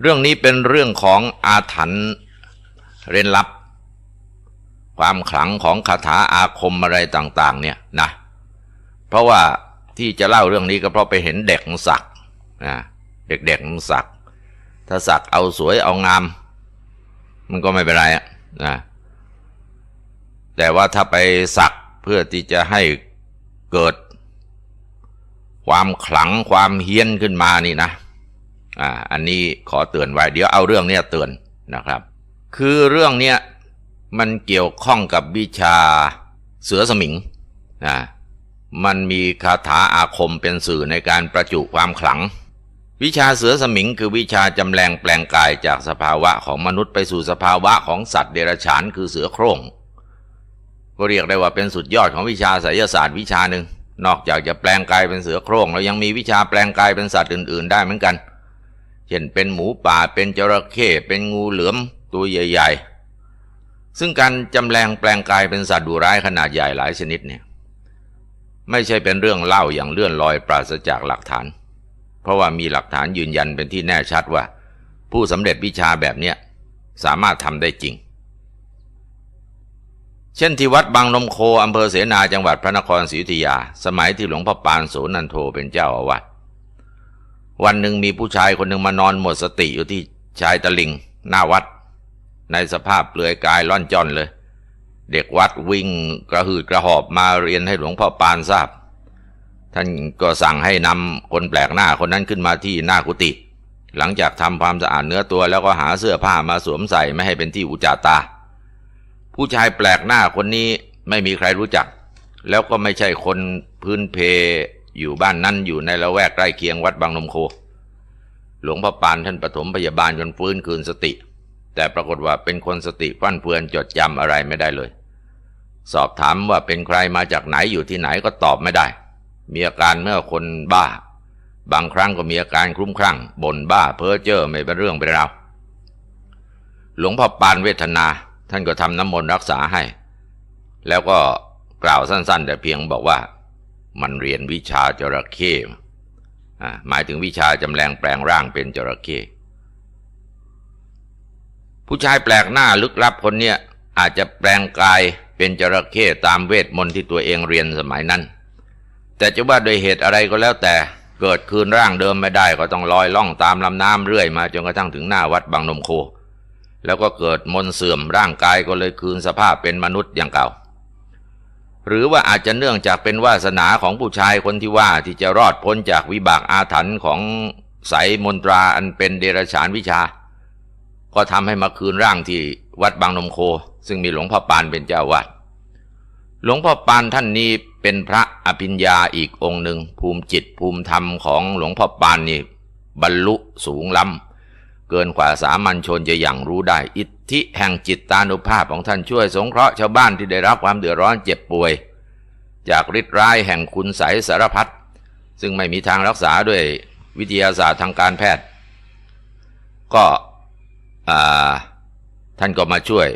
เรื่องนี้เป็นเรื่องของอาถรรพ์เร้นลับ ความขลังของคาถาอาคมอะไรต่าง ๆ เนี่ยนะ เพราะว่าที่จะเล่าเรื่องนี้ก็เพราะไปเห็นเด็กมันสักนะเด็กๆมันสัก ถ้าสักเอาสวยเอางาม มันก็ไม่เป็นไรอะนะแต่ว่าถ้าไปสักเพื่อที่จะให้เกิด ความขลังความเฮี้ยนขึ้นมานี่นะ อ่าอันนี้ขอเตือนไว้ เดี๋ยวเอาเรื่องเนี้ยเตือนนะครับ คือเรื่องเนี้ยมันเกี่ยวข้องกับวิชาเสือสมิงนะมันมีคาถาอาคมเป็นสื่อในการประจุความขลัง วิชาเสือสมิงคือวิชาจำแรงแปลงกายจากสภาวะของมนุษย์ไปสู่สภาวะของสัตว์เดรัจฉานคือเสือโคร่งก็เรียกได้ว่าเป็นสุดยอดของวิชาไสยศาสตร์วิชาหนึ่งนอกจากจะแปลงกายเป็นเสือโคร่งแล้วยังมีวิชาแปลงกายเป็นสัตว์อื่น ๆ ได้เหมือนกัน เช่นเป็นหมูป่าเป็นจระเข้เป็นงูเหลือมตัวใหญ่ ๆ ซึ่งการจำแรงแปลงกายเป็นสัตว์ดุร้ายขนาดใหญ่หลายชนิดเนี่ยไม่ใช่เป็นเรื่องเล่าอย่างเลื่อนลอยปราศจากหลักฐาน เพราะว่ามีหลักฐานยืนยันเป็นที่แน่ชัดว่า ผู้สำเร็จวิชาแบบเนี้ยสามารถทำได้จริง เช่นที่วัดบางนมโคอำเภอเสนาจังหวัดพระนครศรีอยุธยา สมัยที่หลวงพ่อปานโสนันโทเป็นเจ้าอาวาส วันหนึ่งมีผู้ชายคนหนึ่งมานอนหมดสติอยู่ที่ชายตะลิง หน้าวัด ในสภาพเปลือยกายล่อนจอนเลย เด็กวัดวิ่งกระหืดกระหอบมาเรียนให้หลวงพ่อปานทราบ ท่านก็สั่งให้นำคนแปลกหน้าคนนั้นขึ้นมาที่หน้ากุฏิหลังจากทำความสะอาดเนื้อตัวแล้วก็หาเสื้อผ้ามาสวมใส่ไม่ให้เป็นที่อุจจาตา ผู้ชายแปลกหน้าคนนี้ไม่มีใครรู้จัก แล้วก็ไม่ใช่คนพื้นเพ อยู่บ้านนั้นอยู่ในละแวกใกล้เคียงวัดบางนมโค หลวงพ่อปานท่านปฐมพยาบาลจนฟื้นคืนสติ แต่ปรากฏว่าเป็นคนสติฟั่นเฟือนจดจำอะไรไม่ได้เลย สอบถามว่าเป็นใครมาจากไหนอยู่ที่ไหนก็ตอบไม่ได้ มีอาการเมื่อคนบ้า บางครั้งก็มีอาการคลุ้มคลั่งบ่นบ้าเพ้อเจ้อไม่เป็นเรื่องเป็นราวหลวงพ่อปานเวทนา ท่านก็ทำน้ำมนต์รักษาให้ แล้วก็กล่าวสั้น ๆ แต่เพียงบอกว่า มันเรียนวิชาจระเข้หมายถึงวิชาจำแรงแปลงร่างเป็นจระเข้ผู้ชายแปลกหน้าลึกลับคนเนี้ยอาจจะแปลงกายเป็นจระเข้ตามเวทมนต์ที่ตัวเองเรียนสมัยนั้น แต่จะว่าโดยเหตุอะไรก็แล้วแต่เกิดคืนร่างเดิมไม่ได้ก็ต้องลอยล่องตามลำน้ำเรื่อยมาจนกระทั่งถึงหน้าวัดบางนมโค แล้วก็เกิดมนต์เสื่อมร่างกายก็เลยคืนสภาพเป็นมนุษย์อย่างเก่า หรือว่าอาจจะเนื่องจากเป็นวาสนาของผู้ชายคนที่ว่าที่จะรอดพ้นจากวิบากอาถรรพ์ของไสยมนตราอันเป็นเดรัจฉานวิชา ก็ทำให้มาคืนร่างที่วัดบางนมโค ซึ่งมีหลวงพ่อปานเป็นเจ้าวาดหลวงพ่อปานท่านนี้เป็นพระอภิญญาอีกองค์หนึ่งภูมิจิตภูมิธรรมของหลวงพ่อปานนี่บรรลุสูงล้ำ เกินกว่าสามัญชนจะอย่างรู้ได้ อิทธิแห่งจิตตานุภาพของท่านช่วยสงเคราะห์ชาวบ้านที่ได้รับความเดือดร้อนเจ็บป่วย จากฤทธิ์ร้ายแห่งคุณไสยสารพัดซึ่งไม่มีทางรักษาด้วยวิทยาศาสตร์ทางการแพทย์ ก็ท่านก็มาช่วย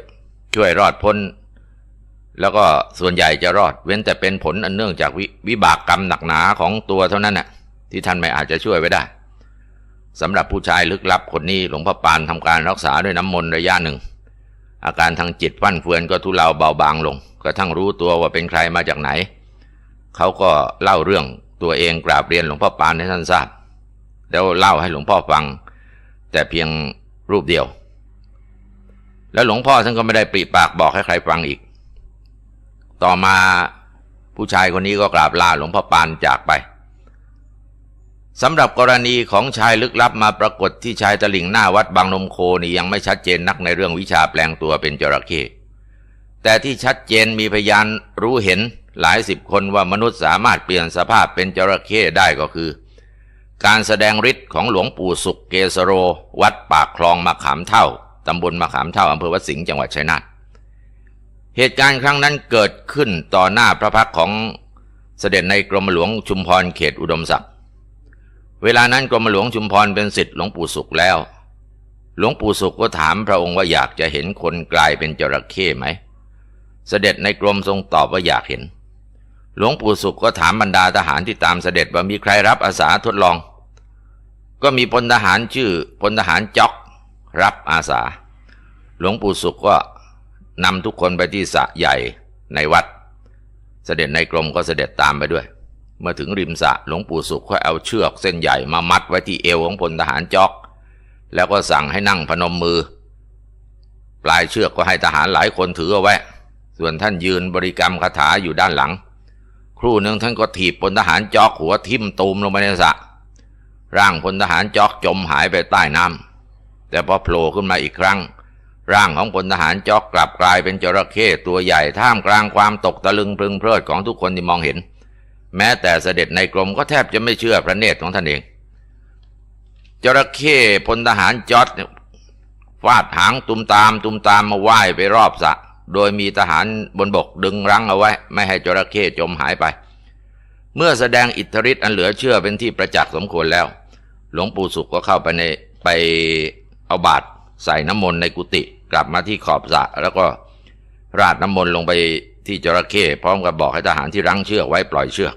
ช่วยรอดพ้น แล้วก็ส่วนใหญ่จะรอด เว้นแต่เป็นผลอันเนื่องจากววิบากกรรมหนักหนาของตัวเท่านั้นน่ะที่ท่านไม่อาจจะช่วยไว้ได้ สำหรับผู้ชายลึกลับคนนี้หลวงพ่อปานทำการรักษาด้วยน้ำมนต์ระยะหนึ่ง อาการทางจิตฟั่นเฟือนก็ทุเลาเบาบางลงกระทั่งรู้ตัวว่าเป็นใครมาจากไหน เขาก็เล่าเรื่องตัวเองกราบเรียนหลวงพ่อปานให้ท่านทราบ แล้วเล่าให้หลวงพ่อฟัง แต่เพียงรูปเดียว แล้วหลวงพ่อท่านก็ไม่ได้ปริปากบอกให้ใครฟังอีก ต่อมาผู้ชายคนนี้ก็กราบลาหลวงพ่อปานจากไป สำหรับกรณีของชายลึกลับมาปรากฏที่ชายตลิ่งหน้าวัดบางนมโคนี่ยังไม่ชัดเจนนักในเรื่องวิชาแปลงตัวเป็นจระเข้แต่ที่ชัดเจนมีพยานรู้เห็นหลายสิบคนว่ามนุษย์สามารถเปลี่ยนสภาพเป็นจระเข้ได้ก็คือ การแสดงฤทธิ์ของหลวงปู่สุขเกสโร วัดปากคลองมะขามเท่าตำบลมะขามเท่าอำเภอวัดสิงห์จังหวัดชัยนาทเหตุการณ์ครั้งนั้นเกิดขึ้นต่อหน้าพระพักของเสด็จในกรมหลวงชุมพรเขตอุดมศักดิ์ เวลานั้นกรมหลวงชุมพรเป็นสิทธิ์หลวงปู่สุขแล้ว หลวงปู่สุขก็ถามพระองค์ว่าอยากจะเห็นคนกลายเป็นจระเข้ไหม เสด็จในกรมทรงตอบว่าอยากเห็น หลวงปู่สุขก็ถามบรรดาทหารที่ตามเสด็จว่ามีใครรับอาสาทดลอง ก็มีพลทหารชื่อพลทหารจ๊อกรับอาสา หลวงปู่สุขก็นำทุกคนไปที่สระใหญ่ในวัด เสด็จในกรมก็เสด็จตามไปด้วย เมื่อถึงริมสระหลวงปู่สุขก็เอาเชือกเส้นใหญ่มามัดไว้ที่เอวของพลทหารจอก แล้วก็สั่งให้นั่งพนมมือ ปลายเชือกก็ให้ทหารหลายคนถือเอาไว้ ส่วนท่านยืนบริกรรมคาถาอยู่ด้านหลัง ครู่หนึ่งท่านก็ถีบพลทหารจอกหัวทิ่มตูมลงไปในสระร่างพลทหารจอกจมหายไปใต้น้ำแต่พอโผล่ขึ้นมาอีกครั้ง ร่างของพลทหารจอกกลับกลายเป็นจระเข้ตัวใหญ่ท่ามกลางความตกตะลึงพึงเพลิดของทุกคนที่มองเห็น แม้แต่เสด็จในกรมก็แทบจะไม่เชื่อพระเนตรของท่านเอง จระเข้พลทหารจอดฟาดหางตุมตาม ตุมตามมาว่ายไปรอบสะ โดยมีทหารบนบกดึงรั้งเอาไว้ ไม่ให้จระเข้จมหายไป เมื่อแสดงอิทธิฤทธิ์อันเหลือเชื่อเป็นที่ประจักษ์สมควรแล้ว หลวงปู่สุขก็เข้าไปในไปเอาบาตรใส่น้ำมนต์ในกุฏิกลับมาที่ขอบสระแล้วก็ราดน้ำมนต์ลงไปที่จระเข้พร้อมกับบอกให้ทหารที่รั้งเชือกไว้ปล่อยเชือก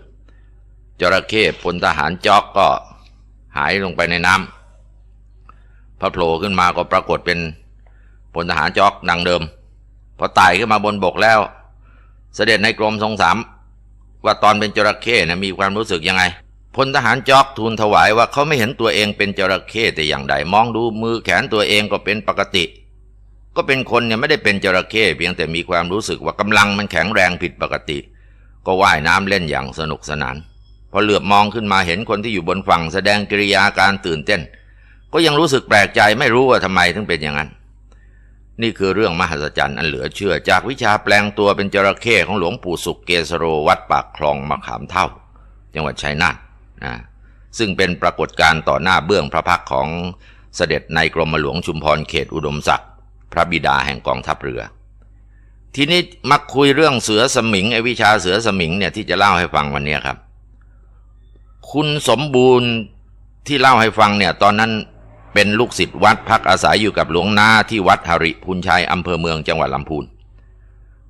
จระเข้พลทหารจอกก็หายลงไปในน้ำพอโผล่ขึ้นมาก็ปรากฏเป็นพลทหารจอกดังเดิมพอไต่ขึ้นมาบนบกแล้ว เสด็จในกรมทรงสามว่าตอนเป็นจระเข้นะมีความรู้สึกยังไงพลทหารจอกทูลถวายว่าเขาไม่เห็นตัวเองเป็นจระเข้แต่อย่างใดมองดูมือแขนตัวเองก็เป็นปกติ ก็เป็นคนเนี่ยไม่ได้เป็นจระเข้เพียงแต่มีความรู้สึกว่ากำลังมันแข็งแรงผิดปกติ ก็ว่ายน้ำเล่นอย่างสนุกสนาน พอเหลือบมองขึ้นมาเห็นคนที่อยู่บนฝั่งแสดงกิริยาการตื่นเต้น ก็ยังรู้สึกแปลกใจไม่รู้ว่าทำไมถึงเป็นอย่างนั้น นี่คือเรื่องมหัศจรรย์อันเหลือเชื่อจากวิชาแปลงตัวเป็นจระเข้ของหลวงปู่สุกเกสโรวัดปากคลองมะขามเท่า จังหวัดชัยนาทนะซึ่งเป็นปรากฏการณ์ต่อหน้าเบื้องพระพักของเสด็จในกรมหลวงชุมพรเขตอุดมศักดิ์พระบิดาแห่งกองทัพเรือ ทีนี้มาคุยเรื่องเสือสมิงไอวิชาเสือสมิงเนี่ยที่จะเล่าให้ฟังวันนี้ครับ คุณสมบูรณ์ที่เล่าให้ฟังเนี่ย ตอนนั้นเป็นลูกศิษย์วัดพักอาศัยอยู่กับหลวงนาที่วัดหริพุนชัยอำเภอเมืองจังหวัดลำพูน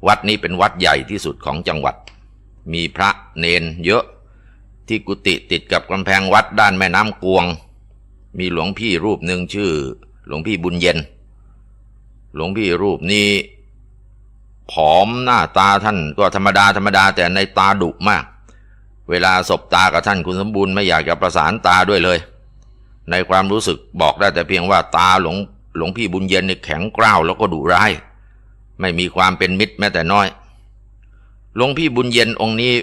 วัดนี้เป็นวัดใหญ่ที่สุดของจังหวัด มีพระเนนเยอะที่กุฏิติดกับกำแพงวัดด้านแม่น้ำกวง มีหลวงพี่รูปหนึ่งชื่อ หลวงพี่บุญเย็น หลวงพี่รูปนี้ผอมหน้าตาท่านก็ธรรมดาธรรมดาแต่ในตาดุมาก เวลาสบตากับท่านคุณสมบูรณ์ไม่อยากจะประสานตาด้วยเลย ในความรู้สึกบอกได้แต่เพียงว่าตาหลวงหลวงพี่บุญเย็นนี่แข็งกร้าวแล้วก็ดุร้าย ไม่มีความเป็นมิตรแม้แต่น้อย หลวงพี่บุญเย็นองค์นี้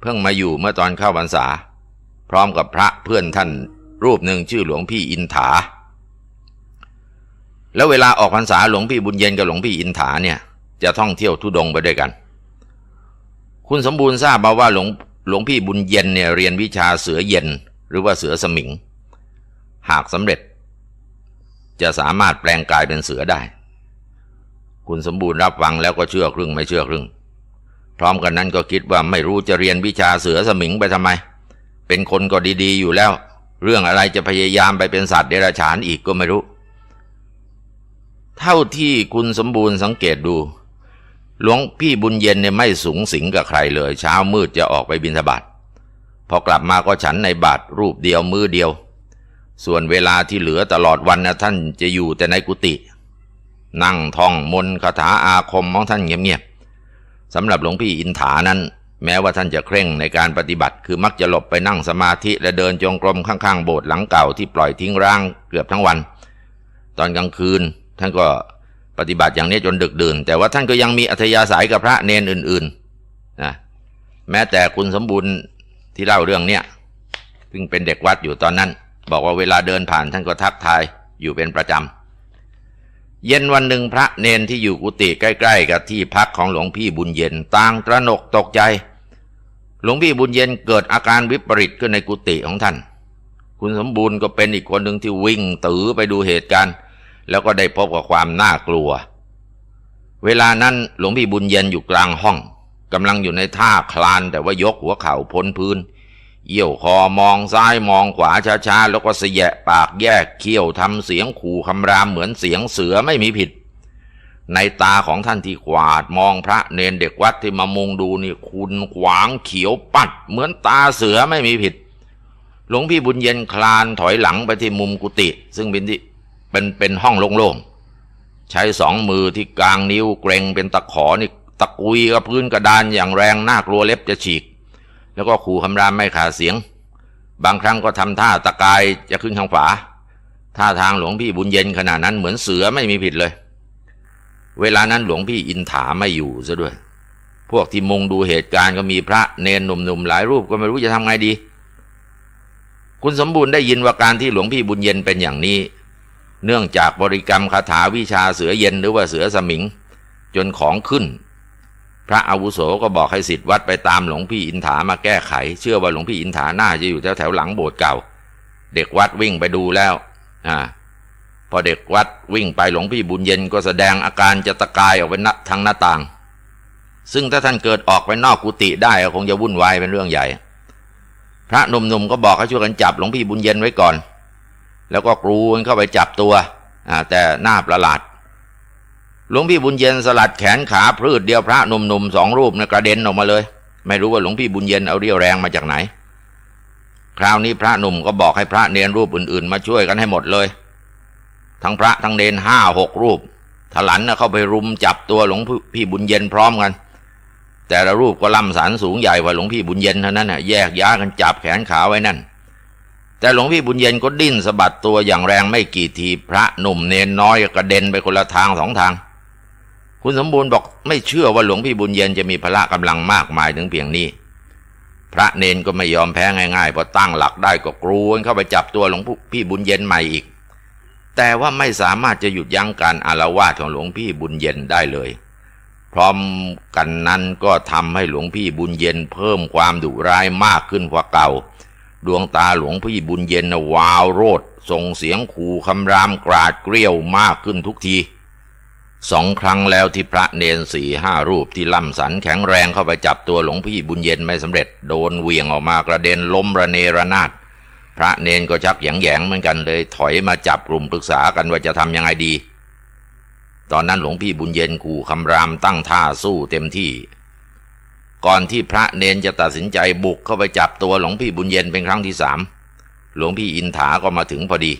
เพิ่งมาอยู่เมื่อตอนเข้าพรรษา พร้อมกับพระเพื่อนท่านรูปหนึ่งชื่อหลวงพี่อินถา แล้วเวลาออกพรรษาหลวงพี่บุญเย็นกับหลวงพี่อินถาเนี่ยจะท่องเที่ยวทุดงไปด้วยกัน คุณสมบูรณ์ทราบมาว่าหลวง หลวงพี่บุญเย็นเนี่ยเรียนวิชาเสือเย็นหรือว่าเสือสมิง หากสำเร็จ จะสามารถแปลงกายเป็นเสือได้ คุณสมบูรณ์รับฟังแล้วก็เชื่อครึ่งไม่เชื่อครึ่ง พร้อมกันนั้นก็คิดว่าไม่รู้จะเรียนวิชาเสือสมิงไปทำไม เป็นคนก็ดีๆอยู่แล้ว เรื่องอะไรจะพยายามไปเป็นสัตว์เดรัจฉานอีกก็ไม่รู้ เท่าที่คุณสมบูรณ์สังเกตดู หลวงพี่บุญเย็นเนี่ยไม่สูงสิงกับใครเลย เช้ามืดจะออกไปบิณฑบาตพอกลับมาก็ฉันในบาทรูปเดียวมือเดียว ส่วนเวลาที่เหลือตลอดวันนะท่านจะอยู่แต่ในกุฏินั่งท่องมนต์คาถาอาคมของท่านเงียบๆสำหรับหลวงพี่อินถานั้น แม้ว่าท่านจะเคร่งในการปฏิบัติ คือมักจะหลบไปนั่งสมาธิและเดินจงกรมข้างๆโบสถ์หลังเก่าที่ปล่อยทิ้งร้างเกือบทั้งวัน ตอนกลางคืนท่านก็ ปฏิบัติอย่างนี้จนดึกดื่น แต่ว่าท่านก็ยังมีอัธยาศัยกับพระเนนอื่นๆนะแม้แต่คุณสมบูรณ์ที่เล่าเรื่องเนี้ยซึ่งเป็นเด็กวัดอยู่ตอนนั้น บอกว่าเวลาเดินผ่านท่านก็ทักทายอยู่เป็นประจำ เย็นวันหนึ่งพระเนนที่อยู่กุฏิใกล้ ๆ กับที่พักของหลวงพี่บุญเย็นต่างตระหนกตกใจ หลวงพี่บุญเย็นเกิดอาการวิปริตขึ้นในกุฏิของท่าน คุณสมบูรณ์ก็เป็นอีกคนหนึ่งที่วิ่งตือไปดูเหตุการณ์ แล้วก็ได้พบกับความน่ากลัว เวลานั้นหลวงพี่บุญเย็นอยู่กลางห้องกำลังอยู่ในท่าคลานแต่ว่ายกหัวเข่าพ้นพื้นเยี่ยวคอมองซ้ายมองขวาช้าๆ แล้วก็เสยะปากแยกเคี้ยวทำเสียงขู่คำรามเหมือนเสียงเสือไม่มีผิด ในตาของท่านที่ขวาดมองพระเนนเด็กวัดที่มามุงดูนี่คุณขวางเขียวปัด เหมือนตาเสือไม่มีผิด หลวงพี่บุญเย็นคลานถอยหลังไปที่มุมกุฏิซึ่งเป็นที่ เป็นเป็นห้องโล่งๆ ใช้สองมือที่กลางนิ้วเกรงเป็นตะขอนี่ตะกุยกับพื้นกระดานอย่างแรงน่ากลัวเล็บจะฉีก แล้วก็ขู่คำรามไม่ขาดเสียง บางครั้งก็ทำท่าตะกายจะขึ้นทางฝาท่าทางหลวงพี่บุญเย็นขณะนั้นเหมือนเสือไม่มีผิดเลย เวลานั้นหลวงพี่อินถาไม่อยู่ซะด้วย พวกที่มุงดูเหตุการณ์ก็มีพระเนนหนุ่มๆหลายรูปก็ไม่รู้จะทำไงดี คุณสมบูรณ์ได้ยินว่าการที่หลวงพี่บุญเย็นเป็นอย่างนี้ เนื่องจากบริกรรมคาถาวิชาเสือเย็นหรือว่าเสือสมิง จนของขึ้น พระอาวุโสก็บอกให้สิทธิ์วัดไปตามหลวงพี่อินถามาแก้ไข เชื่อว่าหลวงพี่อินถาน่าจะอยู่แถวแถวหลังโบสถ์เก่า เด็กวัดวิ่งไปดูแล้วอ่าพอเด็กวัดวิ่งไปหลวงพี่บุญเย็นก็แสดงอาการจะตะกายออกไปนทางหน้าต่าง ซึ่งถ้าท่านเกิดออกไปนอกกุฏิได้คงจะวุ่นวายเป็นเรื่องใหญ่ พระหนุ่มๆก็บอกให้ช่วยกันจับหลวงพี่บุญเย็นไว้ก่อน แล้วก็กรูนเข้าไปจับตัวแต่หน้าประหลาดหลวงพี่บุญเย็นสลัดแขนขาพืดเดียวพระหนุ่มๆสองรูปนะกระเด็นออกมาเลย ไม่รู้ว่าหลวงพี่บุญเย็นเอาเรี่ยวแรงมาจากไหน คราวนี้พระหนุ่มก็บอกให้พระเนรรูปอื่นๆ มาช่วยกันให้หมดเลย ทั้งพระทั้งเนรห้าหกรูปถลันนะเข้าไปรุมจับตัวหลวงพี่บุญเย็นพร้อมกัน แต่ละรูปก็ล่ำสันสูงใหญ่กว่าหลวงพี่บุญเย็นเท่านั้นนะแยกย้ายกันจับแขนขาไว้นั่น แต่หลวงพี่บุญเย็นก็ดิ้นสะบัดตัวอย่างแรงไม่กี่ทีพระหนุ่มเนนน้อยกระเด็นไปคนละทางสองทาง คุณสมบูรณ์บอกไม่เชื่อว่าหลวงพี่บุญเย็นจะมีพละกำลังมากมายถึงเพียงนี้ พระเนนก็ไม่ยอมแพ้ง่ายๆพอตั้งหลักได้ก็กรูกันเข้าไปจับตัวหลวงพี่บุญเย็นใหม่อีก แต่ว่าไม่สามารถจะหยุดยั้งการอารวาสของหลวงพี่บุญเย็นได้เลย พร้อมกันนั้นก็ทำให้หลวงพี่บุญเย็นเพิ่มความดุร้ายมากขึ้นกว่าเก่า ดวงตาหลวงพี่บุญเย็นวาวโรดส่งเสียงขู่คำรามกราดเกรี้ยวมากขึ้นทุกทีสองครั้งแล้วที่พระเนนสี่ห้ารูปที่ล่ำสันแข็งแรงเข้าไปจับตัวหลวงพี่บุญเย็นไม่สำเร็จ โดนเหวี่ยงออกมากระเด็นล้มระเนระนาดพระเนนก็ชักแยงเหมือนกันเลย ถอยมาจับกลุ่มปรึกษากันว่าจะทำยังไงดี ตอนนั้นหลวงพี่บุญเย็นขู่คำรามตั้งท่าสู้เต็มที่ ก่อนที่พระเนนจะตัดสินใจบุกเข้าไปจับตัวหลวงพี่บุญเย็นเป็นครั้งที่สามหลวงพี่อินถาก็มาถึงพอดี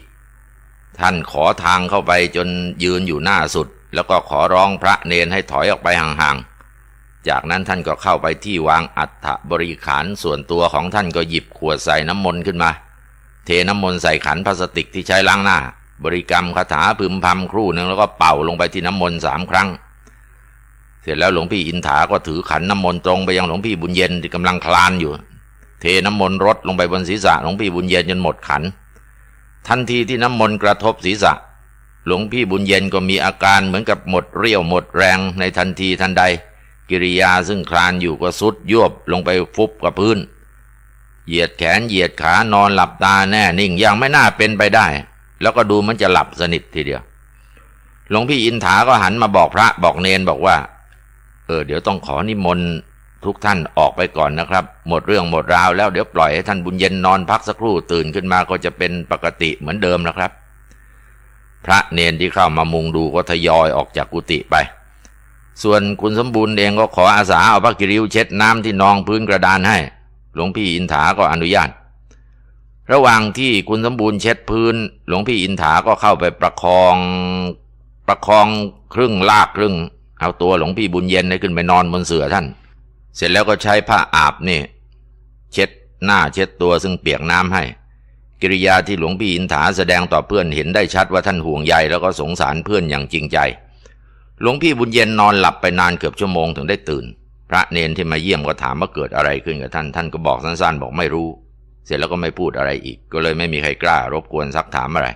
ท่านขอทางเข้าไปจนยืนอยู่หน้าสุด แล้วก็ขอร้องพระเนนให้ถอยออกไปห่างๆ จากนั้นท่านก็เข้าไปที่วางอัฐบริขารส่วนตัวของท่านก็หยิบขวดใส่น้ำมนต์ขึ้นมา เทน้ำมนต์ใส่ขันพลาสติกที่ใช้ล้างหน้า บริกรรมคาถาพึมพำครู่หนึ่งแล้วก็เป่าลงไปที่น้ำมนต์สามครั้ง เสร็จแล้วหลวงพี่อินถาก็ถือขันน้ำมนต์ตรงไปยังหลวงพี่บุญเย็นที่กำลังคลานอยู่ เทน้ำมนต์รดลงไปบนศีรษะหลวงพี่บุญเย็นจนหมดขัน ทันทีที่น้ำมนต์กระทบศีรษะ หลวงพี่บุญเย็นก็มีอาการเหมือนกับหมดเรี่ยวหมดแรงในทันทีทันใด กิริยาซึ่งคลานอยู่ก็สุดยวบลงไปฟุบกับพื้น เหยียดแขนเหยียดขานอนหลับตาแน่นิ่งยังไม่น่าเป็นไปได้ แล้วก็ดูมันจะหลับสนิททีเดียวหลวงพี่อินถาก็หันมาบอกพระบอกเนนบอกว่า เออเดี๋ยวต้องขอนิมนต์ทุกท่านออกไปก่อนนะครับ หมดเรื่องหมดราวแล้วเดี๋ยวปล่อยให้ท่านบุญเย็นนอนพักสักครู่ตื่นขึ้นมาก็จะเป็นปกติเหมือนเดิมนะครับ พระเนนที่เข้ามามุงดูก็ทยอยออกจากกุฏิไป ส่วนคุณสมบูรณ์เองก็ขออาสาเอาพระกิริวเช็ดน้ำที่นองพื้นกระดานให้ หลวงพี่อินถาก็อนุญาต ระหว่างที่คุณสมบูรณ์เช็ดพื้น หลวงพี่อินถาก็เข้าไปประคองประคองครึ่งลากครึ่ง เอาตัวหลวงพี่บุญเย็นให้ขึ้นไปนอนบนเสื่อท่าน เสร็จแล้วก็ใช้ผ้าอาบนี่ เช็ดหน้าเช็ดตัวซึ่งเปียกน้ำให้ กิริยาที่หลวงพี่อินถาแสดงต่อเพื่อนเห็นได้ชัดว่าท่านห่วงใยแล้วก็สงสารเพื่อนอย่างจริงใจ หลวงพี่บุญเย็นนอนหลับไปนานเกือบชั่วโมงถึงได้ตื่น พระเนนที่มาเยี่ยมก็ถามว่าเกิดอะไรขึ้นกับท่าน ท่านก็บอกสั้นๆ บอกไม่รู้ เสร็จแล้วก็ไม่พูดอะไรอีก ก็เลยไม่มีใครกล้ารบกวนซักถามอะไร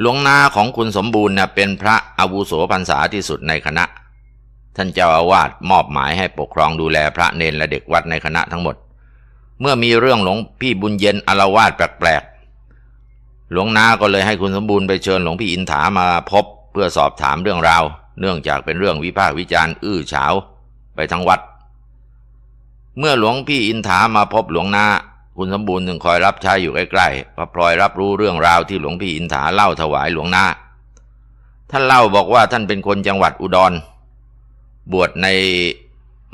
หลวงนาของคุณสมบูรณ์นะเป็นพระอาวุโสพรรษาที่สุดในคณะ ท่านเจ้าอาวาสมอบหมายให้ปกครองดูแลพระเนนและเด็กวัดในคณะทั้งหมด เมื่อมีเรื่องหลวงพี่บุญเย็นอารวาสแปลกๆ หลวงนาก็เลยให้คุณสมบูรณ์ไปเชิญหลวงพี่อินถามาพบเพื่อสอบถามเรื่องราว เนื่องจากเป็นเรื่องวิพากษ์วิจารณ์อื้อฉาวไปทั้งวัด เมื่อหลวงพี่อินถามาพบหลวงนา คุณสมบูรณ์ถึงคอยรับใช้อยู่ใกล้ๆพระพลอยรับรู้เรื่องราวที่หลวงพี่อินถาเล่าถวายหลวงนาท่านเล่าบอกว่าท่านเป็นคนจังหวัดอุดร บวชใน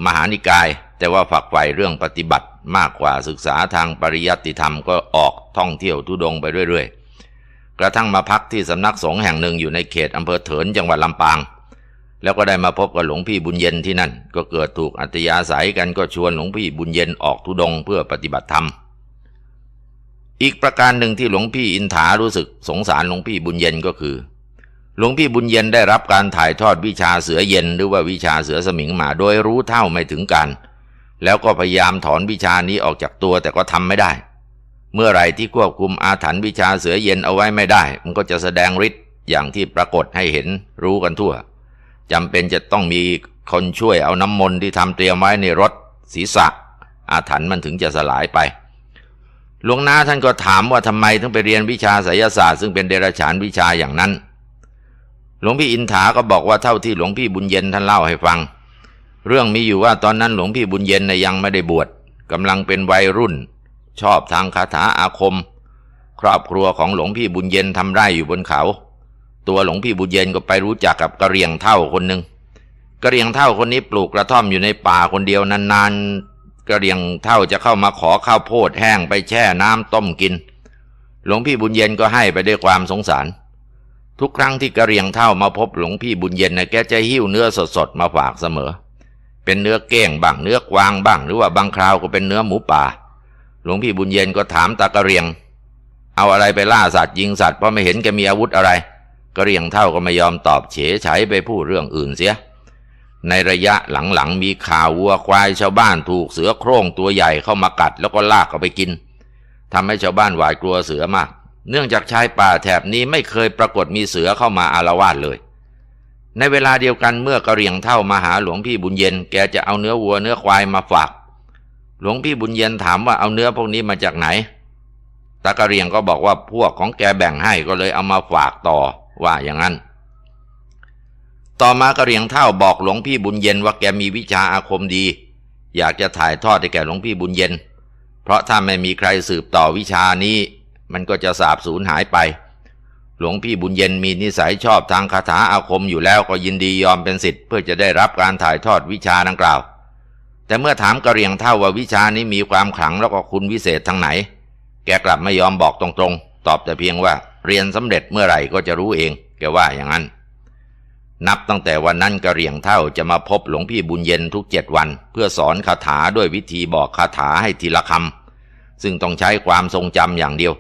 มหานิกาย แต่ว่าฝักใฝ่เรื่องปฏิบัติมากกว่าศึกษาทางปริยัติธรรมก็ออกท่องเที่ยวทุดงไปเรื่อยๆ กระทั่งมาพักที่สำนักสงฆ์แห่งหนึ่งอยู่ในเขตอำเภอเถินจังหวัดลำปาง แล้วก็ได้มาพบกับหลวงพี่บุญเย็นที่นั่น ก็เกิดถูกอัตยาศัยกันก็ชวนหลวงพี่บุญเย็นออกทุดงเพื่อปฏิบัติธรรม อีกประการหนึ่งที่หลวงพี่อินถารู้สึกสงสารหลวงพี่บุญเย็นก็คือ หลวงพี่บุญเย็นได้รับการถ่ายทอดวิชาเสือเย็นหรือว่าวิชาเสือสมิงมาโดยรู้เท่าไม่ถึงการแล้วก็พยายามถอนวิชานี้ออกจากตัวแต่ก็ทำไม่ได้ เมื่อไหร่ที่ควบคุมอาถรรพ์วิชาเสือเย็นเอาไว้ไม่ได้ มันก็จะแสดงฤทธิ์อย่างที่ปรากฏให้เห็นรู้กันทั่วจำเป็นจะต้องมีคนช่วยเอาน้ำมนต์ที่ทำเตรียมไว้ในรถศีรษะ อาถรรพ์มันถึงจะสลายไป หลวงนาท่านก็ถามว่าทำไมถึงไปเรียนวิชาไสยศาสตร์ซึ่งเป็นเดรัจฉานวิชาอย่างนั้น หลวงพี่อินถาก็บอกว่าเท่าที่หลวงพี่บุญเย็นท่านเล่าให้ฟัง เรื่องมีอยู่ว่าตอนนั้นหลวงพี่บุญเย็นนะยังไม่ได้บวชกำลังเป็นวัยรุ่น ชอบทางคาถาอาคม ครอบครัวของหลวงพี่บุญเย็นทำไร่อยู่บนเขา ตัวหลวงพี่บุญเย็นก็ไปรู้จักกับกระเรียงเท่าคนหนึ่งกระเรียงเท่าคนนี้ปลูกกระท่อมอยู่ในป่าคนเดียวนานๆ กระเรียงเท่าจะเข้ามาขอข้าวโพดแห้งไปแช่น้ำต้มกิน หลวงพี่บุญเย็นก็ให้ไปด้วยความสงสาร ทุกครั้งที่กระเรียงเท่ามาพบหลวงพี่บุญเย็นนะแกจะหิ้วเนื้อสดๆมาฝากเสมอ เป็นเนื้อเก้งบ้างเนื้อกวางบ้าง หรือว่าบางคราวก็เป็นเนื้อหมูป่า หลวงพี่บุญเย็นก็ถามตากระเรียง เอาอะไรไปล่าสัตว์ยิงสัตว์เพราะไม่เห็นแกมีอาวุธอะไรกระเรียงเท่าก็ไม่ยอมตอบเฉยฉไปพูดเรื่องอื่นเสีย ในระยะหลังๆมีข่าววัวควายชาวบ้านถูกเสือโคร่งตัวใหญ่เข้ามากัดแล้วก็ลากเอาไปกินทำให้ชาวบ้านหวาดกลัวเสือมาก เนื่องจากชายป่าแถบนี้ไม่เคยปรากฏมีเสือเข้ามาอารวาสเลย ในเวลาเดียวกันเมื่อกระเรียงเท่ามาหาหลวงพี่บุญเย็นแกจะเอาเนื้อวัวเนื้อควายมาฝาก หลวงพี่บุญเย็นถามว่าเอาเนื้อพวกนี้มาจากไหนตากระเรียงก็บอกว่าพวกของแกแบ่งให้ก็เลยเอามาฝากต่อว่าอย่างนั้น ต่อมากระเรียงเท่าบอกหลวงพี่บุญเย็นว่าแกมีวิชาอาคมดี อยากจะถ่ายทอดให้แก่หลวงพี่บุญเย็น เพราะถ้าไม่มีใครสืบต่อวิชานี้ มันก็จะสาบสูญหายไป หลวงพี่บุญเย็นมีนิสัยชอบทางคาถาอาคมอยู่แล้วก็ยินดียอมเป็นสิทธิ์เพื่อจะได้รับการถ่ายทอดวิชาดังกล่าว แต่เมื่อถามกระเรียงเท่าว่าวิชานี้มีความขลังแล้วก็คุณวิเศษทางไหน แกกลับไม่ยอมบอกตรงๆ ตอบแต่เพียงว่าเรียนสำเร็จเมื่อไหร่ก็จะรู้เอง แกว่าอย่างนั้น นับตั้งแต่วันนั้นกระเรียงเท่าจะมาพบหลวงพี่บุญเย็นทุกเจ็ดวัน เพื่อสอนคาถาด้วยวิธีบอกคาถาให้ทีละคำซึ่งต้องใช้ความทรงจำอย่างเดียว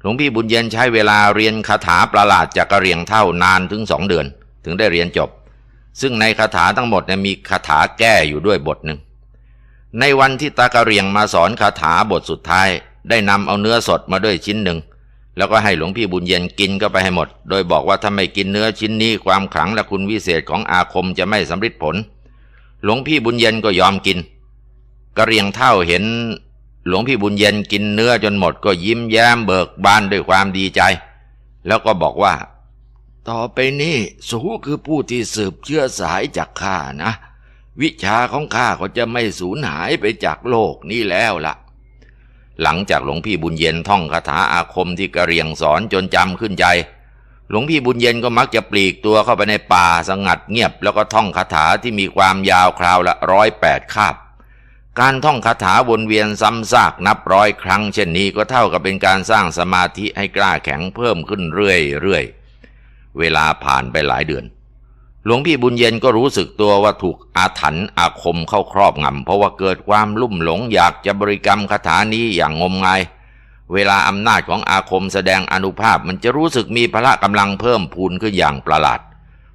หลวงพี่บุญเย็นใช้เวลาเรียนคาถาประหลาดจากกระเรียงเท่านานถึงสองเดือน ถึงได้เรียนจบ ซึ่งในคาถาทั้งหมดเนี่ยมีคาถาแก้อยู่ด้วยบทหนึ่งในวันที่ตากระเรียงมาสอนคาถาบทสุดท้าย ได้นำเอาเนื้อสดมาด้วยชิ้นหนึ่ง แล้วก็ให้หลวงพี่บุญเย็นกินก็ไปให้หมด โดยบอกว่าถ้าไม่กินเนื้อชิ้นนี้ความขลังและคุณวิเศษของอาคมจะไม่สำเร็จผล หลวงพี่บุญเย็นก็ยอมกินกระเรียงเท่าเห็น หลวงพี่บุญเย็นกินเนื้อจนหมดก็ยิ้มแย้มเบิกบานด้วยความดีใจ แล้วก็บอกว่า ต่อไปนี้สูคือผู้ที่สืบเชื้อสายจากข้านะ วิชาของข้าก็จะไม่สูญหายไปจากโลกนี้แล้วล่ะ หลังจากหลวงพี่บุญเย็นท่องคาถาอาคมที่กระเรียงสอนจนจำขึ้นใจ หลวงพี่บุญเย็นก็มักจะปลีกตัวเข้าไปในป่าสงัดเงียบ แล้วก็ท่องคาถาที่มีความยาวคราวละร้อยแปดคาบ การท่องคาถาวนเวียนซ้ำซากนับร้อยครั้ง เช่นนี้ก็เท่ากับเป็นการสร้างสมาธิให้กล้าแข็งเพิ่มขึ้นเรื่อยๆเวลาผ่านไปหลายเดือน หลวงพี่บุญเย็นก็รู้สึกตัวว่าถูกอาถรรพ์อาคมเข้าครอบงำเพราะว่าเกิดความลุ่มหลงอยากจะบริกรรมคาถานี้อย่างงมงาย เวลาอำนาจของอาคมแสดงอนุภาพมันจะรู้สึกมีพละกำลังเพิ่มพูนขึ้นอย่างประหลาด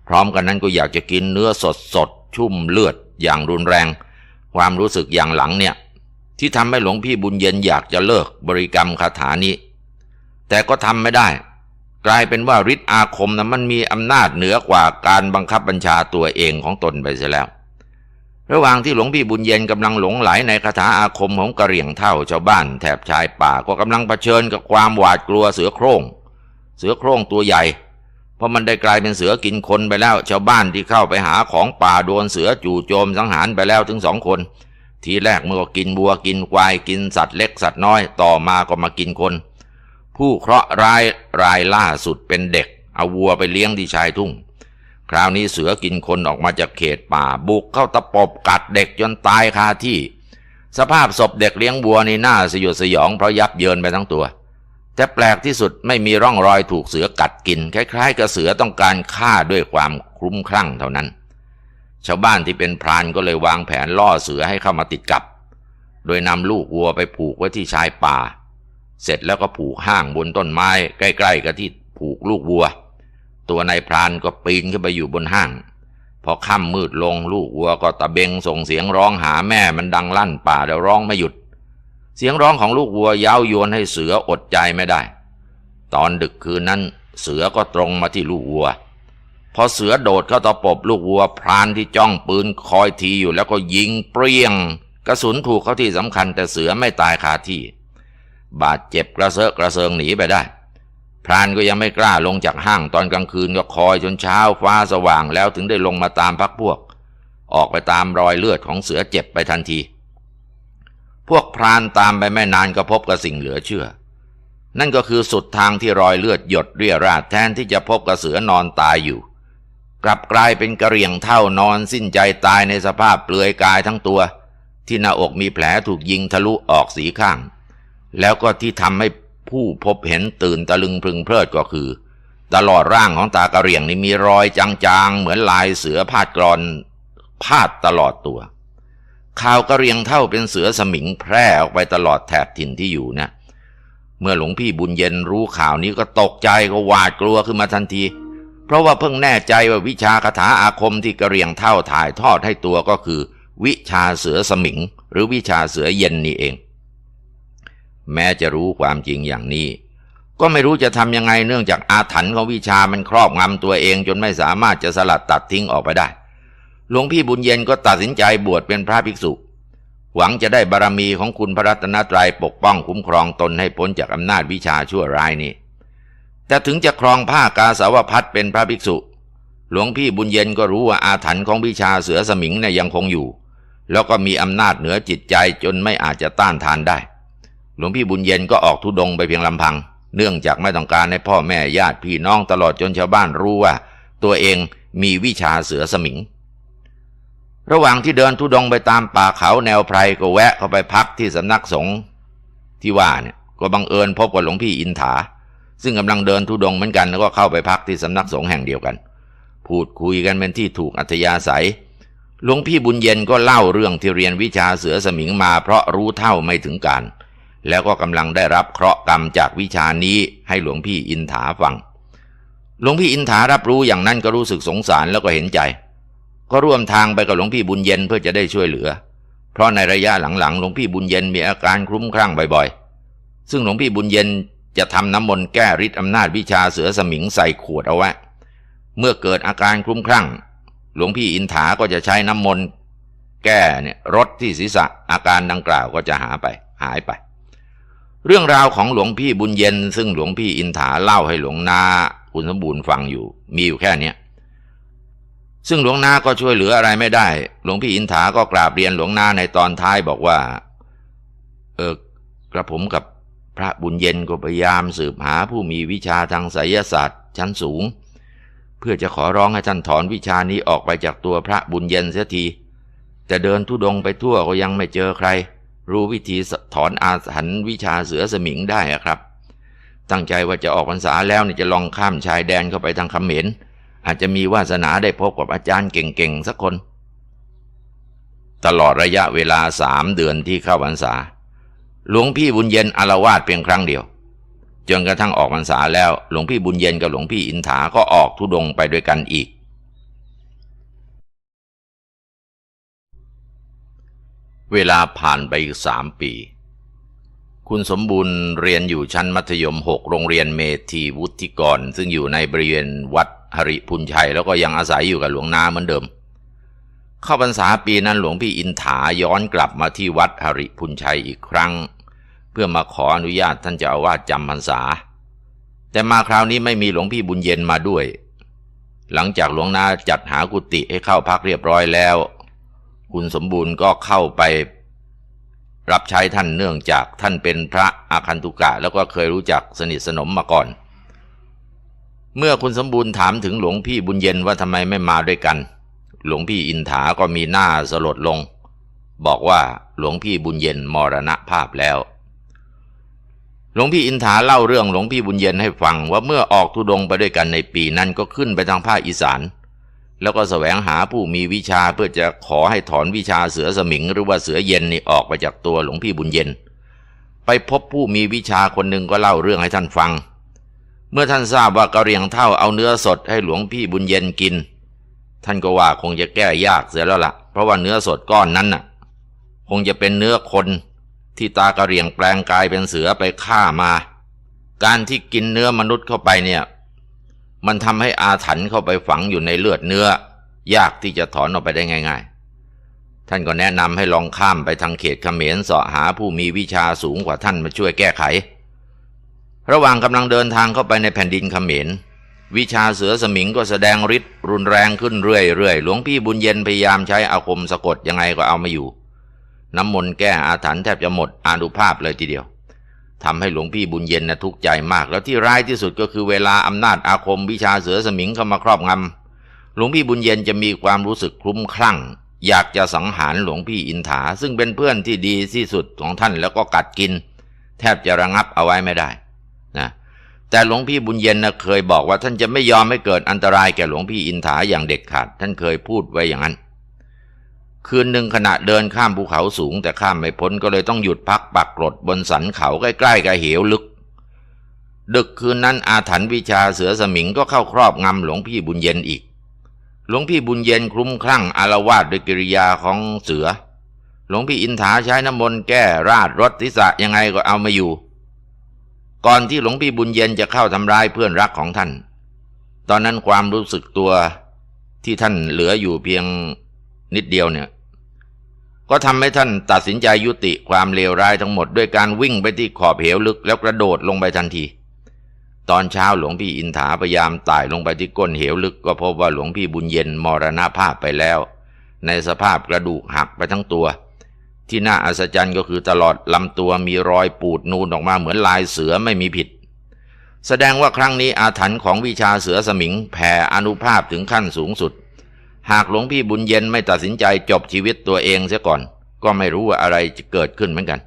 พร้อมกันนั้นก็อยากจะกินเนื้อสดสดชุ่มเลือดอย่างรุนแรง ความรู้สึกอย่างหลังเนี่ย ที่ทำให้หลวงพี่บุญเย็นอยากจะเลิกบริกรรมคาถานี้ แต่ก็ทำไม่ได้ กลายเป็นว่าฤทธิ์อาคมนะมันมีอำนาจเหนือกว่าการบังคับบัญชาตัวเองของตนไปเสียแล้ว ระหว่างที่หลวงพี่บุญเย็นกำลังหลงไหลในคาถาอาคมของกระเหรี่ยงเท่าชาวบ้านแถบชายป่าก็กำลังเผชิญกับความหวาดกลัวเสือโคร่ง เสือโคร่งตัวใหญ่ เพราะมันได้กลายเป็นเสือกินคนไปแล้ว ชาวบ้านที่เข้าไปหาของป่าโดนเสือจู่โจมสังหารไปแล้วถึงสองคน ทีแรกมื่อก็กินบัวกินควายกินสัตว์เล็กสัตว์น้อย ต่อมาก็มากินคน ผู้เคราะห์ร้ายรายล่าสุดเป็นเด็ก เอาวัวไปเลี้ยงที่ชายทุ่ง คราวนี้เสือกินคนออกมาจากเขตป่าบุกเข้าตะปบกัดเด็กจนตายคาที่ สภาพศพเด็กเลี้ยงวัวในหน้าสยดสยองเพราะยับเยินไปทั้งตัว แต่แปลกที่สุดไม่มีร่องรอยถูกเสือกัดกิน คล้ายๆกับเสือต้องการฆ่าด้วยความคลุ้มคลั่งเท่านั้น ชาวบ้านที่เป็นพรานก็เลยวางแผนล่อเสือให้เข้ามาติดกับ โดยนำลูกวัวไปผูกไว้ที่ชายป่า เสร็จแล้วก็ผูกห้างบนต้นไม้ ใกล้ ๆกับที่ผูกลูกวัว ตัวนายพรานก็ปีนขึ้นไปอยู่บนห้าง พอค่ำมืดลงลูกวัวก็ตะเบงส่งเสียงร้องหาแม่มันดังลั่นป่าแล้วร้องไม่หยุด เสียงร้องของลูกวัวเย้ายวนให้เสืออดใจไม่ได้ ตอนดึกคืนนั้นเสือก็ตรงมาที่ลูกวัว พอเสือโดดเข้าตะปบลูกวัวพรานที่จ้องปืนคอยทีอยู่แล้วก็ยิงเปรี้ยง กระสุนถูกเข้าที่สำคัญแต่เสือไม่ตายคาที่ บาดเจ็บกระเซาะกระเซิงหนีไปได้ พรานก็ยังไม่กล้าลงจากห้างตอนกลางคืนก็คอยจนเช้าฟ้าสว่างแล้วถึงได้ลงมาตามพักพวก ออกไปตามรอยเลือดของเสือเจ็บไปทันที พวกพรานตามไปไม่นานก็พบกับสิ่งเหลือเชื่อ นั่นก็คือสุดทางที่รอยเลือดหยดเรียราดแทนที่จะพบกับเสือนอนตายอยู่ กลับกลายเป็นกระเรียงเท่านอนสิ้นใจตายในสภาพเปลือยกายทั้งตัว ที่หน้าอกมีแผลถูกยิงทะลุออกสีข้าง แล้วก็ที่ทำให้ผู้พบเห็นตื่นตะลึงพึงเพลิดก็คือ ตลอดร่างของตากระเรียงนี่มีรอยจางๆ เหมือนลายเสือพาดกรอนพาดตลอดตัวข่าวกระเรียงเท่าเป็นเสือสมิงแพร่ออกไปตลอดแถบถิ่นที่อยู่นะเมื่อหลวงพี่บุญเย็นรู้ข่าวนี้ก็ตกใจก็หวาดกลัวขึ้นมาทันที เพราะว่าเพิ่งแน่ใจว่าวิชาคาถาอาคมที่กระเรียงเท่าถ่ายทอดให้ตัวก็คือ วิชาเสือสมิง หรือวิชาเสือเย็นนี่เอง แม้จะรู้ความจริงอย่างนี้ ก็ไม่รู้จะทำยังไงเนื่องจากอาถรรพ์ของวิชามันครอบงำตัวเองจนไม่สามารถจะสลัดตัดทิ้งออกไปได้ หลวงพี่บุญเย็นก็ตัดสินใจบวชเป็นพระภิกษุ หวังจะได้บารมีของคุณพระรัตนตรัยปกป้องคุ้มครองตนให้พ้นจากอำนาจวิชาชั่วร้ายนี้ แต่ถึงจะครองผ้ากาสาวพัดเป็นพระภิกษุ หลวงพี่บุญเย็นก็รู้ว่าอาถรรพ์ของวิชาเสือสมิงเนี่ยยังคงอยู่ แล้วก็มีอำนาจเหนือจิตใจจนไม่อาจจะต้านทานได้ หลวงพี่บุญเย็นก็ออกทุดงไปเพียงลำพัง เนื่องจากไม่ต้องการให้พ่อแม่ญาติพี่น้องตลอดจนชาวบ้านรู้ว่า ตัวเองมีวิชาเสือสมิง ระหว่างที่เดินทุดงไปตามป่าเขาแนวไพรก็แวะเข้าไปพักที่สำนักสงฆ์ที่ว่าเนี่ยก็บังเอิญพบกับหลวงพี่อินถา ซึ่งกำลังเดินทุดงเหมือนกันแล้วก็เข้าไปพักที่สำนักสงฆ์แห่งเดียวกัน พูดคุยกันเป็นที่ถูกอัธยาศัยหลวงพี่บุญเย็นก็เล่าเรื่องที่เรียนวิชาเสือสมิงมาเพราะรู้เท่าไม่ถึงการ แล้วก็กำลังได้รับเคราะห์กรรมจากวิชานี้ให้หลวงพี่อินถาฟัง หลวงพี่อินถารับรู้อย่างนั้นก็รู้สึกสงสารแล้วก็เห็นใจ ก็ร่วมทางไปกับหลวงพี่บุญเย็นเพื่อจะได้ช่วยเหลือ เพราะในระยะหลังๆหลวงพี่บุญเย็นมีอาการคลุ้มคลั่งบ่อยๆ ซึ่งหลวงพี่บุญเย็นจะทำน้ำมนต์แก้ฤทธิ์อำนาจวิชาเสือสมิงใส่ขวดเอาไว้ เมื่อเกิดอาการคลุ้มคลั่ง หลวงพี่อินถาก็จะใช้น้ำมนต์แก้เนี่ยรดที่ศีรษะอาการดังกล่าวก็จะหาไปหายไป เรื่องราวของหลวงพี่บุญเย็น ซึ่งหลวงพี่อินถาเล่าให้หลวงนาคุณสมบูรณ์ฟังอยู่ มีอยู่แค่เนี้ยซึ่งหลวงนาก็ช่วยเหลืออะไรไม่ได้ หลวงพี่อินถาก็กราบเรียนหลวงนาในตอนท้ายบอกว่า เออกระผมกับพระบุญเย็นก็พยายามสืบหาผู้มีวิชาทางไสยศาสตร์ ชั้นสูง เพื่อจะขอร้องให้ท่านถอนวิชานี้ออกไปจากตัวพระบุญเย็นเสียที แต่เดินทุดงไปทั่วก็ยังไม่เจอใคร รู้วิธีถอนอาถรรพ์วิชาเสือสมิงได้อะครับ ตั้งใจว่าจะออกพรรษาแล้วเนี่ยจะลองข้ามชายแดนเข้าไปทางคำเขมรอาจจะมีวาสนาได้พบกับอาจารย์เก่งๆสักคน ตลอดระยะเวลาสามเดือนที่เข้าพรรษา หลวงพี่บุญเย็นอารวาสเพียงครั้งเดียวจนกระทั่งออกพรรษาแล้ว หลวงพี่บุญเย็นกับหลวงพี่อินถาก็ออกทุดงไปด้วยกันอีก เวลาผ่านไปอีกสามปี คุณสมบูรณ์เรียนอยู่ชั้นมัธยมหกโรงเรียนเมธีวุฒิกร ซึ่งอยู่ในบริเวณวัดหริพุนชัย แล้วก็ยังอาศัยอยู่กับหลวงนาเหมือนเดิม เข้าพรรษาปีนั้นหลวงพี่อินถาย้อนกลับมาที่วัดหริพุนชัยอีกครั้ง เพื่อมาขออนุญาตท่านเจ้าอาวาสจำพรรษา แต่มาคราวนี้ไม่มีหลวงพี่บุญเย็นมาด้วย หลังจากหลวงนาจัดหากุฏิให้เข้าพักเรียบร้อยแล้ว คุณสมบูรณ์ก็เข้าไปรับใช้ท่านเนื่องจากท่านเป็นพระอาคันตุกะ แล้วก็เคยรู้จักสนิทสนมมาก่อน เมื่อคุณสมบูรณ์ถามถึงหลวงพี่บุญเย็นว่าทำไมไม่มาด้วยกัน หลวงพี่อินถาก็มีหน้าสลดลง บอกว่าหลวงพี่บุญเย็นมรณภาพแล้ว หลวงพี่อินถาเล่าเรื่องหลวงพี่บุญเย็นให้ฟังว่าเมื่อออกทุดงไปด้วยกันในปีนั้นก็ขึ้นไปทางภาคอีสาน แล้วก็แสวงหาผู้มีวิชาเพื่อจะขอให้ถอนวิชาเสือสมิงหรือว่าเสือเย็นนี่ออกไปจากตัวหลวงพี่บุญเย็น ไปพบผู้มีวิชาคนหนึ่งก็เล่าเรื่องให้ท่านฟัง เมื่อท่านทราบว่ากะเรียงเท่าเอาเนื้อสดให้หลวงพี่บุญเย็นกิน ท่านก็ว่าคงจะแก้ยากเสียแล้วละ่ะ เพราะว่าเนื้อสดก้อนนั้นน่ะ คงจะเป็นเนื้อคนที่ตากะเรียงแปลงกายเป็นเสือไปฆ่ามา การที่กินเนื้อมนุษย์เข้าไปเนี่ย มันทำให้อาถรรพ์เข้าไปฝังอยู่ในเลือดเนื้อ ยากที่จะถอนออกไปได้ง่าย ๆ ท่านก็แนะนำให้ลองข้ามไปทางเขตเขมรเสาะหาผู้มีวิชาสูงกว่าท่านมาช่วยแก้ไข ระหว่างกำลังเดินทางเข้าไปในแผ่นดินเขมร วิชาเสือสมิงก็แสดงฤทธิ์รุนแรงขึ้นเรื่อยๆหลวงพี่บุญเย็นพยายามใช้อาคมสะกดยังไงก็เอามาอยู่ น้ำมนต์แก้อาถรรพ์แทบจะหมดอานุภาพเลยทีเดียว ทำให้หลวงพี่บุญเย็นนะทุกข์ใจมาก แล้วที่ร้ายที่สุดก็คือเวลาอำนาจอาคมวิชาเสือสมิงเข้ามาครอบงำหลวงพี่บุญเย็นจะมีความรู้สึกคลุ้มคลั่ง อยากจะสังหารหลวงพี่อินถา ซึ่งเป็นเพื่อนที่ดีที่สุดของท่านแล้วก็กัดกิน แทบจะระงับเอาไว้ไม่ได้นะแต่หลวงพี่บุญเย็นนะเคยบอกว่าท่านจะไม่ยอมให้เกิดอันตรายแก่หลวงพี่อินถาอย่างเด็ดขาด ท่านเคยพูดไว้อย่างนั้น คืนหนึ่งขณะเดินข้ามภูเขาสูงแต่ข้ามไม่พ้นก็เลยต้องหยุดพักปักกรดบนสันเขาใกล้ๆกับเหวลึก ดึกคืนนั้นอาถรรพ์วิชาเสือสมิงก็เข้าครอบงำหลวงพี่บุญเย็นอีก หลวงพี่บุญเย็นคลุ้มคลั่งอารวาสด้วยกิริยาของเสือ หลวงพี่อินถาใช้น้ำมนต์แก้ราดรถทิศะยังไงก็เอามาอยู่ ก่อนที่หลวงพี่บุญเย็นจะเข้าทำร้ายเพื่อนรักของท่าน ตอนนั้นความรู้สึกตัวที่ท่านเหลืออยู่เพียง นิดเดียวเนี่ย ก็ทำให้ท่านตัดสินใจยุติความเลวร้ายทั้งหมด ด้วยการวิ่งไปที่ขอบเหวลึกแล้วกระโดดลงไปทันที ตอนเช้าหลวงพี่อินถาพยายามไต่ลงไปที่ก้นเหวลึก ก็พบว่าหลวงพี่บุญเย็นมรณภาพไปแล้ว ในสภาพกระดูกหักไปทั้งตัว ที่น่าอัศจรรย์ก็คือตลอดลำตัวมีรอยปูดนูนออกมาเหมือนลายเสือไม่มีผิดแสดงว่าครั้งนี้อาถรรพ์ของวิชาเสือสมิงแผ่อนุภาพถึงขั้นสูงสุด หากหลวงพี่บุญเย็นไม่ตัดสินใจจบชีวิตตัวเองเสียก่อน ก็ไม่รู้ว่าอะไรจะเกิดขึ้นเหมือนกัน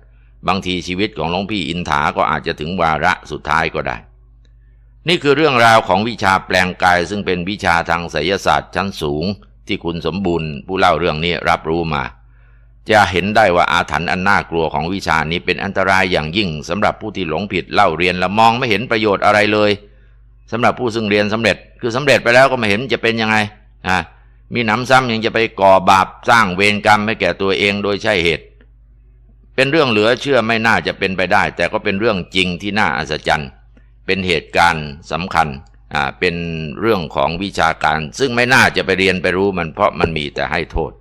บางทีชีวิตของหลวงพี่อินถาก็อาจจะถึงวาระสุดท้ายก็ได้ นี่คือเรื่องราวของวิชาแปลงกาย ซึ่งเป็นวิชาทางไสยศาสตร์ชั้นสูง ที่คุณสมบูรณ์ ผู้เล่าเรื่องนี้รับรู้มา จะเห็นได้ว่าอาถรรพ์อันน่ากลัวของวิชานี้เป็นอันตรายอย่างยิ่งสำหรับผู้ที่หลงผิดเล่าเรียนและมองไม่เห็นประโยชน์อะไรเลยสำหรับผู้ซึ่งเรียนสำเร็จ คือสำเร็จไปแล้วก็ไม่เห็นจะเป็นยังไงอ่า มีหนำซ้ำยังจะไปก่อบาปสร้างเวรกรรมให้แก่ตัวเองโดยใช่เหตุ เป็นเรื่องเหลือเชื่อไม่น่าจะเป็นไปได้ แต่ก็เป็นเรื่องจริงที่น่าอัศจรรย์ เป็นเหตุการณ์สำคัญอ่าเป็นเรื่องของวิชาการ ซึ่งไม่น่าจะไปเรียนไปรู้มันเพราะมันมีแต่ให้โทษ